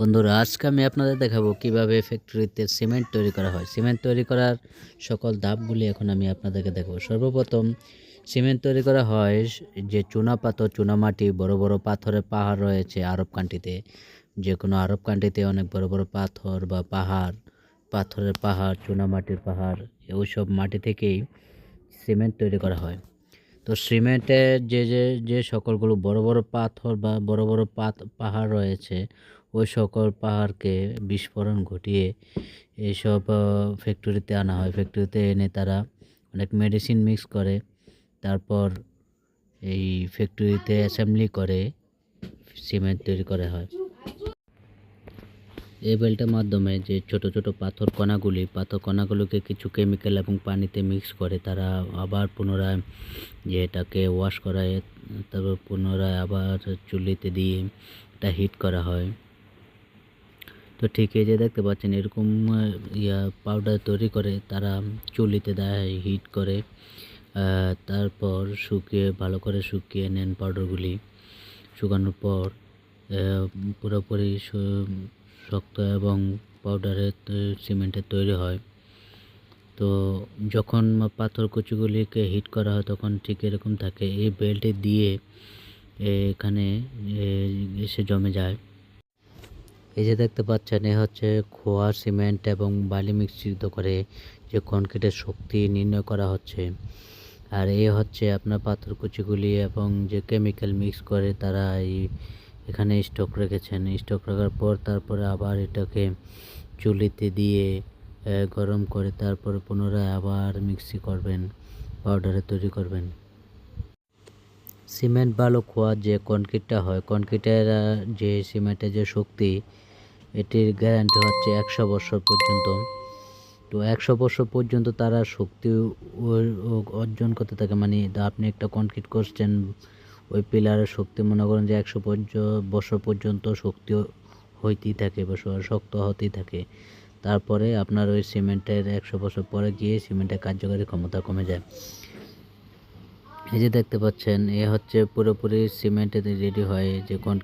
বন্ধুরা, আজকে আমি আপনাদের দেখাবো কীভাবে ফ্যাক্টরিতে সিমেন্ট তৈরি করা হয়। সিমেন্ট তৈরি করার সকল ধাপগুলি এখন আমি আপনাদেরকে দেখাবো। সর্বপ্রথম সিমেন্ট তৈরি করা হয় যে চুনা পাথর চুনামাটি বড় বড় পাথরের পাহাড় রয়েছে আরব কান্ট্রিতে। যে কোনো আরব কান্ট্রিতে অনেক বড় বড় পাথর বা পাহাড়, পাথরের পাহাড় চুনামাটির পাহাড় ওইসব মাটি থেকেই সিমেন্ট তৈরি করা হয়। তো সিমেন্টের যে যে যে সকলগুলো বড় বড় পাথর বা বড় বড় পাহাড় রয়েছে ওই সকল পাহাড়কে বিস্ফোরণ ঘটিয়ে এইসব ফ্যাক্টরিতে আনা হয়। ফ্যাক্টরিতে এনে তারা অনেক মেডিসিন মিক্স করে, তারপর এই ফ্যাক্টরিতে অ্যাসেম্বলি করে সিমেন্ট তৈরি করা হয়। এই বেলটার মাধ্যমে যে ছোট ছোট পাথর কণাগুলি, পাথর কণাগুলোকে কিছু কেমিক্যাল এবং পানিতে মিক্স করে, তারা আবার পুনরায় যে এটাকে ওয়াশ করায়, তারপর পুনরায় আবার চুল্লিতে দিয়ে এটা হিট করা হয়। তো ঠিক এই যে দেখতে পাচ্ছেন, এরকম ইয়া পাউডার তৈরি করে তারা চুল্লিতে দেয় হিট করে তারপর শুকিয়ে, ভালো করে শুকিয়ে নেন পাউডারগুলি শুকানোর পর পুরোপুরি শক্ত এবং পাউডারের সিমেন্টের তৈরি হয়। তো যখন পাথর কুচিগুলিকে হিট করা হয়, তখন ঠিক এরকম থাকে। এই বেল্টে দিয়ে এখানে এসে জমে যায়। এই যে দেখতে পাচ্ছেন, এ হচ্ছে খোয়া সিমেন্ট এবং বালি মিশ্রিত করে যে কনক্রিটের শক্তি নির্ণয় করা হচ্ছে। আর এ হচ্ছে আপনার পাথর কুচিগুলি এবং যে কেমিক্যাল মিক্স করে তারা এই এখানে স্টক রেখেছেন। স্টক রাখার পর তারপরে আবার এটাকে চুলিতে দিয়ে গরম করে তারপরে পুনরায় আবার মিক্সি করবেন, পাউডারে তৈরি করবেন। সিমেন্ট বালু খোয়া যে কনক্রিটটা হয়, কনক্রিটের যে সিমেন্টের যে শক্তি, এটির গ্যারান্টি হচ্ছে একশো বছর পর্যন্ত। তো একশো বছর পর্যন্ত তারা শক্তি অর্জন করতে থাকে। মানে আপনি একটা কনক্রিট করছেন, ওই পিলারের শক্তি, মনে করেন যে একশো বছর পর্যন্ত শক্তি হইতেই থাকে, বা শক্ত হতেই থাকে। তারপরে আপনার ওই সিমেন্টের একশো বছর পরে গিয়ে সিমেন্টের কার্যকারী ক্ষমতা কমে যায়। এই যে দেখতে পাচ্ছেন এ হচ্ছে পুরোপুরি সিমেন্টে রেডি হয় যে কোন